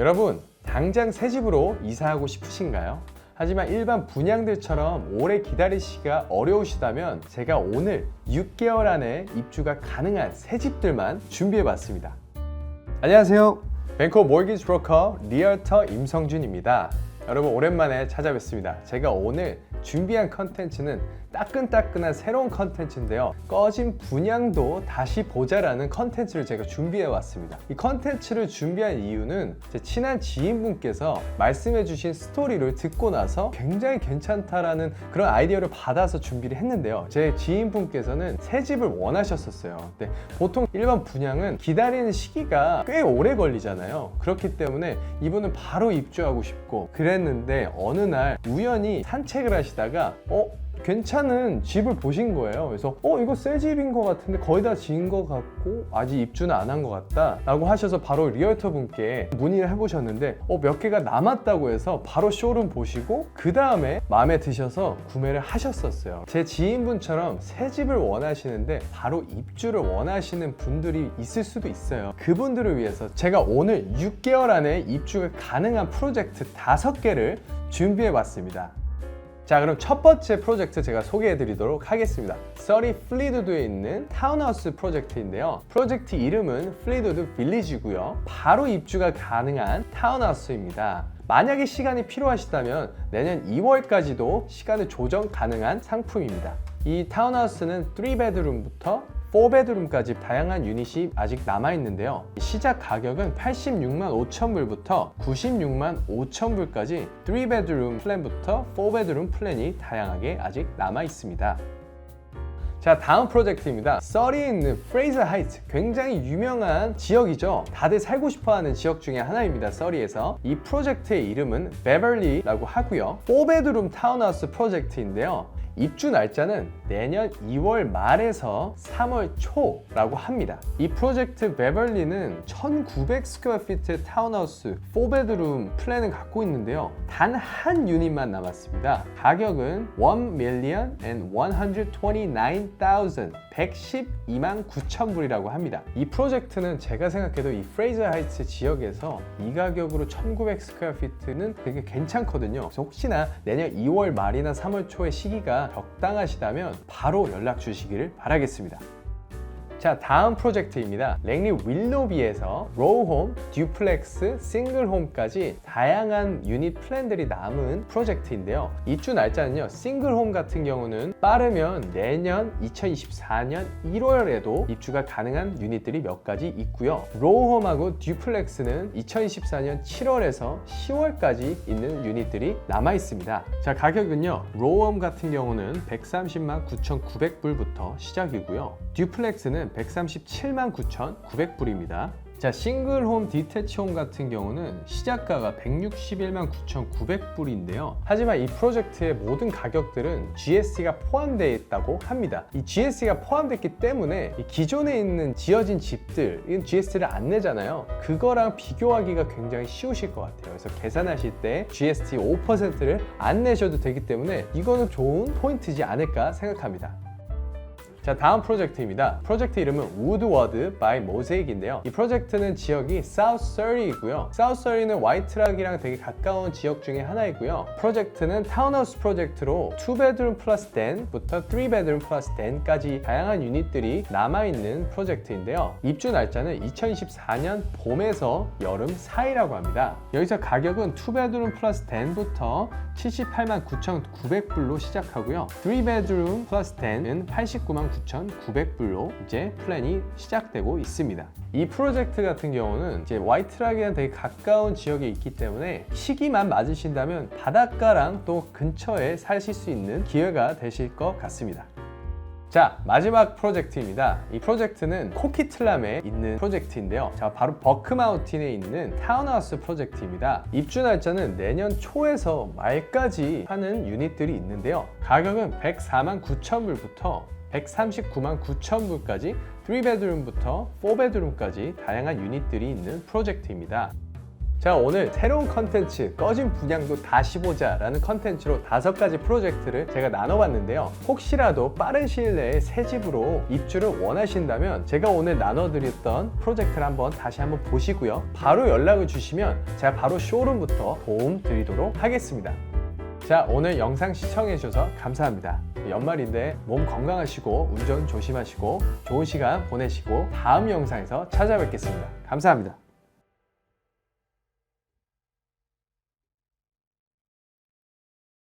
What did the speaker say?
여러분, 당장 새 집으로 이사하고 싶으신가요? 하지만 일반 분양들처럼 오래 기다리시기가 어려우시다면 제가 오늘 6개월 안에 입주가 가능한 새 집들만 준비해 봤습니다. 안녕하세요. 뱅커 몰기지 브로커 리얼터 임성준입니다. 여러분 오랜만에 찾아뵙습니다. 제가 오늘 준비한 컨텐츠는 따끈따끈한 새로운 컨텐츠인데요. 꺼진 분양도 다시 보자라는 컨텐츠를 제가 준비해 왔습니다. 이 컨텐츠를 준비한 이유는 제 친한 지인분께서 말씀해 주신 스토리를 듣고 나서 굉장히 괜찮다라는 그런 아이디어를 받아서 준비를 했는데요. 제 지인분께서는 새 집을 원하셨었어요. 근데 보통 일반 분양은 기다리는 시기가 꽤 오래 걸리잖아요. 그렇기 때문에 이분은 바로 입주하고 싶고 그 랬는데 어느 날 우연히 산책을 하시다가 어? 괜찮은 집을 보신 거예요. 그래서 어 이거 새 집인 것 같은데 거의 다 지은 것 같고 아직 입주는 안 한 것 같다라고 하셔서 바로 리얼터 분께 문의를 해보셨는데 어 몇 개가 남았다고 해서 바로 쇼룸 보시고 그 다음에 마음에 드셔서 구매를 하셨었어요. 제 지인분처럼 새 집을 원하시는데 바로 입주를 원하시는 분들이 있을 수도 있어요. 그분들을 위해서 제가 오늘 6개월 안에 입주가 가능한 프로젝트 5개를 준비해 봤습니다. 자 그럼 첫 번째 프로젝트 제가 소개해 드리도록 하겠습니다. 서리 플리드드에 있는 타운하우스 프로젝트인데요. 프로젝트 이름은 플리드드 빌리지고요. 바로 입주가 가능한 타운하우스입니다. 만약에 시간이 필요하시다면 내년 2월까지도 시간을 조정 가능한 상품입니다. 이 타운하우스는 3베드룸부터 4베드룸까지 다양한 유닛이 아직 남아 있는데요. 시작 가격은 86만 5천 불부터 96만 5천 불까지 3베드룸 플랜부터 4베드룸 플랜이 다양하게 아직 남아 있습니다. 자 다음 프로젝트입니다. 서리에 있는 프레이저 하이트 굉장히 유명한 지역이죠. 다들 살고 싶어하는 지역 중에 하나입니다 서리에서. 이 프로젝트의 이름은 베벌리라고 하고요. 4베드룸 타운하우스 프로젝트인데요 입주 날짜는 내년 2월 말에서 3월 초라고 합니다. 이 프로젝트 베벌리는 1900 스퀘어 피트 타운하우스 4베드룸 플랜을 갖고 있는데요. 단 한 유닛만 남았습니다. 가격은 1 million and 129,000 112만 9천 불이라고 합니다. 이 프로젝트는 제가 생각해도 이 프레이저 하이츠 지역에서 이 가격으로 1900 스퀘어 피트는 되게 괜찮거든요. 그래서 혹시나 내년 2월 말이나 3월 초의 시기가 적당하시다면 바로 연락 주시기를 바라겠습니다. 자 다음 프로젝트입니다. 랭리 윌로비에서 로우홈, 듀플렉스, 싱글홈까지 다양한 유닛 플랜들이 남은 프로젝트인데요. 입주 날짜는요 싱글홈 같은 경우는 빠르면 내년 2024년 1월에도 입주가 가능한 유닛들이 몇 가지 있고요. 로우홈하고 듀플렉스는 2024년 7월에서 10월까지 있는 유닛들이 남아 있습니다. 자 가격은요 로우홈 같은 경우는 130만 9,900불부터 시작이고요. 듀플렉스는 137만 9,900불입니다. 자, 싱글홈 디테치홈 같은 경우는 시작가가 161만 9,900불인데요. 하지만 이 프로젝트의 모든 가격들은 GST가 포함되어 있다고 합니다. 이 GST가 포함됐기 때문에 이 기존에 있는 지어진 집들, 이건 GST를 안 내잖아요. 그거랑 비교하기가 굉장히 쉬우실 것 같아요. 그래서 계산하실 때 GST 5%를 안 내셔도 되기 때문에 이거는 좋은 포인트지 않을까 생각합니다. 자 다음 프로젝트입니다. 프로젝트 이름은 우드워드 바이 모세익인데요. 이 프로젝트는 지역이 사우스 서리이고요. 사우스 서리는 와이트락이랑 되게 가까운 지역 중에 하나이고요. 프로젝트는 타운하우스 프로젝트로 2베드룸 플러스 10부터 3베드룸 플러스 10까지 다양한 유닛들이 남아있는 프로젝트인데요. 입주 날짜는 2024년 봄에서 여름 사이라고 합니다. 여기서 가격은 2베드룸 플러스 10부터 78만 9,900불로 시작하고요. 3베드룸 플러스 10은 89만 9,900불로 이제 플랜이 시작되고 있습니다. 이 프로젝트 같은 경우는 이제 와이트락이랑 되게 가까운 지역에 있기 때문에 시기만 맞으신다면 바닷가랑 또 근처에 사실 수 있는 기회가 되실 것 같습니다. 자 마지막 프로젝트입니다 이 프로젝트는 코키틀람에 있는 프로젝트인데요 자 바로 버크마우틴에 있는 타운하우스 프로젝트입니다 입주 날짜는 내년 초에서 말까지 하는 유닛들이 있는데요 가격은 104만 9천 불부터 139만 9천 불까지 3베드룸부터 4베드룸까지 다양한 유닛들이 있는 프로젝트입니다. 자 오늘 새로운 컨텐츠 꺼진 분양도 다시 보자 라는 컨텐츠로 다섯 가지 프로젝트를 제가 나눠봤는데요. 혹시라도 빠른 시일 내에 새 집으로 입주를 원하신다면 제가 오늘 나눠드렸던 프로젝트를 한번 다시 한번 보시고요. 바로 연락을 주시면 제가 바로 쇼룸부터 도움 드리도록 하겠습니다 자 오늘 영상 시청해 주셔서 감사합니다. 연말인데 몸 건강하시고 운전 조심하시고 좋은 시간 보내시고 다음 영상에서 찾아뵙겠습니다. 감사합니다